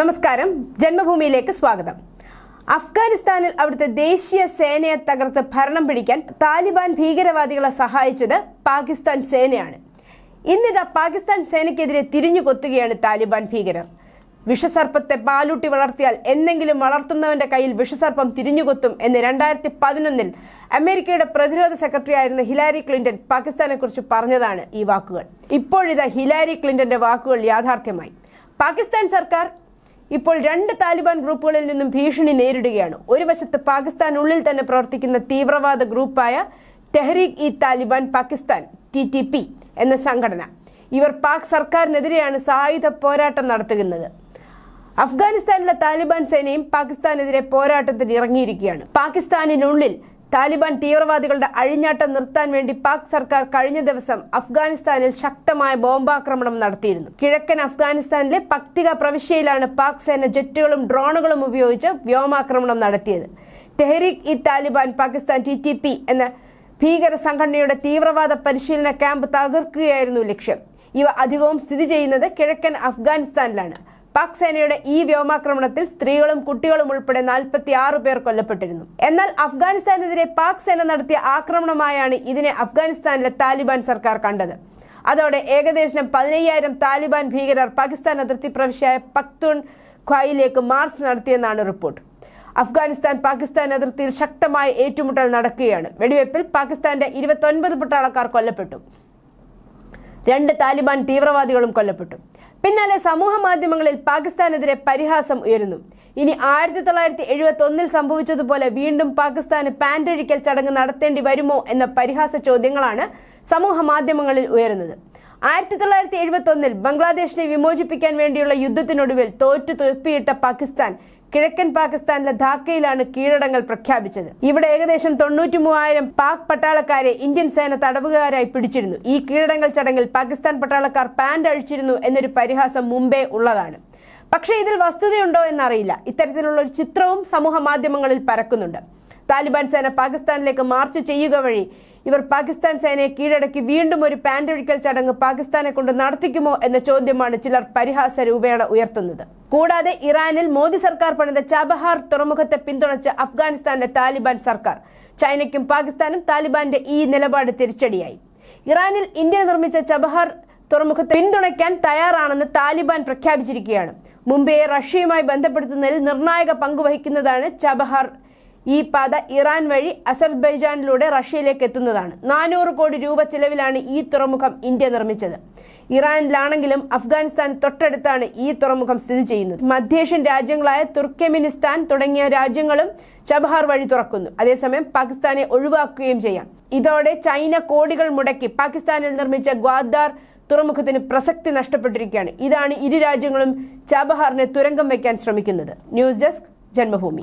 നമസ്കാരം. ജന്മഭൂമിയിലേക്ക് സ്വാഗതം. അഫ്ഗാനിസ്ഥാനിൽ അവിടുത്തെ ദേശീയ സേനയെ തകർത്ത് ഭരണം പിടിക്കാൻ താലിബാൻ ഭീകരവാദികളെ സഹായിച്ചത് പാകിസ്ഥാൻ സേനയാണ്. ഇന്നിതാ പാകിസ്ഥാൻ സേനയ്ക്കെതിരെ തിരിഞ്ഞു കൊത്തുകയാണ് താലിബാൻ ഭീകരർ. വിഷസർപ്പത്തെ പാലൂട്ടി വളർത്തിയാൽ എന്തെങ്കിലും വളർത്തുന്നവന്റെ കയ്യിൽ വിഷസർപ്പം തിരിഞ്ഞുകൊത്തും എന്ന് രണ്ടായിരത്തി പതിനൊന്നിൽ അമേരിക്കയുടെ പ്രതിരോധ സെക്രട്ടറി ആയിരുന്ന ഹിലാരി ക്ലിന്റൺ പാകിസ്ഥാനെ കുറിച്ച് പറഞ്ഞതാണ് ഈ വാക്കുകൾ. ഇപ്പോഴിതാ ഹിലാരി ക്ലിന്റന്റെ വാക്കുകൾ യാഥാർത്ഥ്യമായി. പാകിസ്ഥാൻ സർക്കാർ ഇപ്പോൾ രണ്ട് താലിബാൻ ഗ്രൂപ്പുകളിൽ നിന്നും ഭീഷണി നേരിടുകയാണ്. ഒരു വശത്ത് പാകിസ്ഥാനുള്ളിൽ തന്നെ പ്രവർത്തിക്കുന്ന തീവ്രവാദ ഗ്രൂപ്പായ Tehrik e Taliban Pakistan T T P എന്ന സംഘടന. ഇവർ പാക് സർക്കാരിനെതിരെയാണ് സായുധ പോരാട്ടം നടത്തുന്നത്. അഫ്ഗാനിസ്ഥാനിലെ താലിബാൻ സേനയും പാകിസ്ഥാനെതിരെ പോരാട്ടത്തിന് ഇറങ്ങിയിരിക്കുകയാണ്. പാകിസ്ഥാനിനുള്ളിൽ താലിബാൻ തീവ്രവാദികളുടെ അഴിഞ്ഞാട്ടം നിർത്താൻ വേണ്ടി പാക് സർക്കാർ കഴിഞ്ഞ ദിവസം അഫ്ഗാനിസ്ഥാനിൽ ശക്തമായ ബോംബാക്രമണം നടത്തിയിരുന്നു. കിഴക്കൻ അഫ്ഗാനിസ്ഥാനിലെ പക്തിക പ്രവിശ്യയിലാണ് പാക് സേന ജെറ്റുകളും ഡ്രോണുകളും ഉപയോഗിച്ച് വ്യോമാക്രമണം നടത്തിയത്. Tehrik e Taliban Pakistan T T P എന്ന ഭീകര സംഘടനയുടെ തീവ്രവാദ പരിശീലന ക്യാമ്പ് തകർക്കുകയായിരുന്നു ലക്ഷ്യം. ഇവ അധികവും സ്ഥിതി ചെയ്യുന്നത് കിഴക്കൻ അഫ്ഗാനിസ്ഥാനിലാണ്. പാക് സേനയുടെ ഈ വ്യോമാക്രമണത്തിൽ സ്ത്രീകളും കുട്ടികളും ഉൾപ്പെടെ നാൽപ്പത്തി ആറ് പേർ കൊല്ലപ്പെട്ടിരുന്നു. എന്നാൽ അഫ്ഗാനിസ്ഥാനെതിരെ പാക് സേന നടത്തിയ ആക്രമണമായാണ് ഇതിനെ അഫ്ഗാനിസ്ഥാനിലെ താലിബാൻ സർക്കാർ കണ്ടത്. അതോടെ ഏകദേശം പതിനയ്യായിരം താലിബാൻ ഭീകരർ പാകിസ്ഥാൻ അതിർത്തി പ്രവിശ്യയായ പക്തൂൺ ഖ്വായിലേക്ക് മാർച്ച് നടത്തിയെന്നാണ് റിപ്പോർട്ട്. അഫ്ഗാനിസ്ഥാൻ പാകിസ്ഥാൻ അതിർത്തിയിൽ ശക്തമായ ഏറ്റുമുട്ടൽ നടക്കുകയാണ്. വെടിവയ്പിൽ പാകിസ്ഥാന്റെ ഇരുപത്തൊൻപത് പട്ടാളക്കാർ കൊല്ലപ്പെട്ടു. രണ്ട് താലിബാൻ തീവ്രവാദികളും കൊല്ലപ്പെട്ടു. പിന്നാലെ സമൂഹ മാധ്യമങ്ങളിൽ പാകിസ്ഥാനെതിരെ പരിഹാസം ഉയരുന്നു. ഇനി ആയിരത്തി തൊള്ളായിരത്തി എഴുപത്തി ഒന്നിൽ സംഭവിച്ചതുപോലെ വീണ്ടും പാകിസ്ഥാന് പാൻഡഴിക്കൽ ചടങ്ങ് നടത്തേണ്ടി വരുമോ എന്ന പരിഹാസ ചോദ്യങ്ങളാണ് സമൂഹ മാധ്യമങ്ങളിൽ ഉയരുന്നത്. ആയിരത്തി തൊള്ളായിരത്തി എഴുപത്തി ഒന്നിൽ ബംഗ്ലാദേശിനെ വിമോചിപ്പിക്കാൻ വേണ്ടിയുള്ള യുദ്ധത്തിനൊടുവിൽ തോറ്റു തുപ്പിയിട്ട പാകിസ്ഥാൻ കിഴക്കൻ പാകിസ്ഥാനിലെ ധാക്കയിലാണ് കീഴടങ്ങൾ പ്രഖ്യാപിച്ചത്. ഇവിടെ ഏകദേശം തൊണ്ണൂറ്റി മൂവായിരം പാക് പട്ടാളക്കാരെ ഇന്ത്യൻ സേന തടവുകാരായി പിടിച്ചിരുന്നു. ഈ കീഴടങ്ങൽ ചടങ്ങിൽ പാകിസ്ഥാൻ പട്ടാളക്കാർ പാന്റ് അഴിച്ചിരുന്നു എന്നൊരു പരിഹാസം മുമ്പേ ഉള്ളതാണ്. പക്ഷേ ഇതിൽ വസ്തുതയുണ്ടോ എന്നറിയില്ല. ഇത്തരത്തിലുള്ള ഒരു ചിത്രവും സമൂഹ മാധ്യമങ്ങളിൽ പരക്കുന്നുണ്ട്. താലിബാൻ സേന പാകിസ്ഥാനിലേക്ക് മാർച്ച് ചെയ്യുക വഴി ഇവർ പാകിസ്ഥാൻ സേനയെ കീഴടക്കി വീണ്ടും ഒരു പാൻഡൊഴിക്കൽ ചടങ്ങ് പാകിസ്ഥാനെ കൊണ്ട് നടത്തിക്കുമോ എന്ന ചോദ്യമാണ് ചിലർ പരിഹാസ രൂപേണ ഉയർത്തുന്നത്. കൂടാതെ ഇറാനിൽ മോദി സർക്കാർ പണിത ചാബഹാർ തുറമുഖത്തെ പിന്തുണച്ച അഫ്ഗാനിസ്ഥാന്റെ താലിബാൻ സർക്കാർ ചൈനയ്ക്കും പാകിസ്ഥാനും താലിബാന്റെ ഈ നിലപാട് തിരിച്ചടിയായി. ഇറാനിൽ ഇന്ത്യ നിർമ്മിച്ച ചബഹാർ തുറമുഖത്തെ പിന്തുണയ്ക്കാൻ തയ്യാറാണെന്ന് താലിബാൻ പ്രഖ്യാപിച്ചിരിക്കുകയാണ്. മുംബൈയെ റഷ്യയുമായി ബന്ധപ്പെടുത്തുന്നതിൽ നിർണായക പങ്കുവഹിക്കുന്നതാണ് ചബഹാർ ഈ പാത ഇറാൻ വഴി അസർബൈജാനിലൂടെ റഷ്യയിലേക്ക് എത്തുന്നതാണ്. നാനൂറ് കോടി രൂപ ചിലവിലാണ് ഈ തുറമുഖം ഇന്ത്യ നിർമ്മിച്ചത്. ഇറാനിലാണെങ്കിലും അഫ്ഗാനിസ്ഥാൻ തൊട്ടടുത്താണ് ഈ തുറമുഖം സ്ഥിതി ചെയ്യുന്നത്. മധ്യേഷ്യൻ രാജ്യങ്ങളായ തുർക്കെമിനിസ്ഥാൻ തുടങ്ങിയ രാജ്യങ്ങളും ചബഹാർ വഴി തുറക്കുന്നു. അതേസമയം പാകിസ്ഥാനെ ഒഴിവാക്കുകയും ചെയ്യാം. ഇതോടെ ചൈന കോടികൾ മുടക്കി പാകിസ്ഥാനിൽ നിർമ്മിച്ച ഗ്വാദാർ തുറമുഖത്തിന് പ്രസക്തി നഷ്ടപ്പെട്ടിരിക്കുകയാണ്. ഇതാണ് ഇരു രാജ്യങ്ങളും ചബഹാറിനെ തുരങ്കം വയ്ക്കാൻ ശ്രമിക്കുന്നത്. News desk Janmabhumi.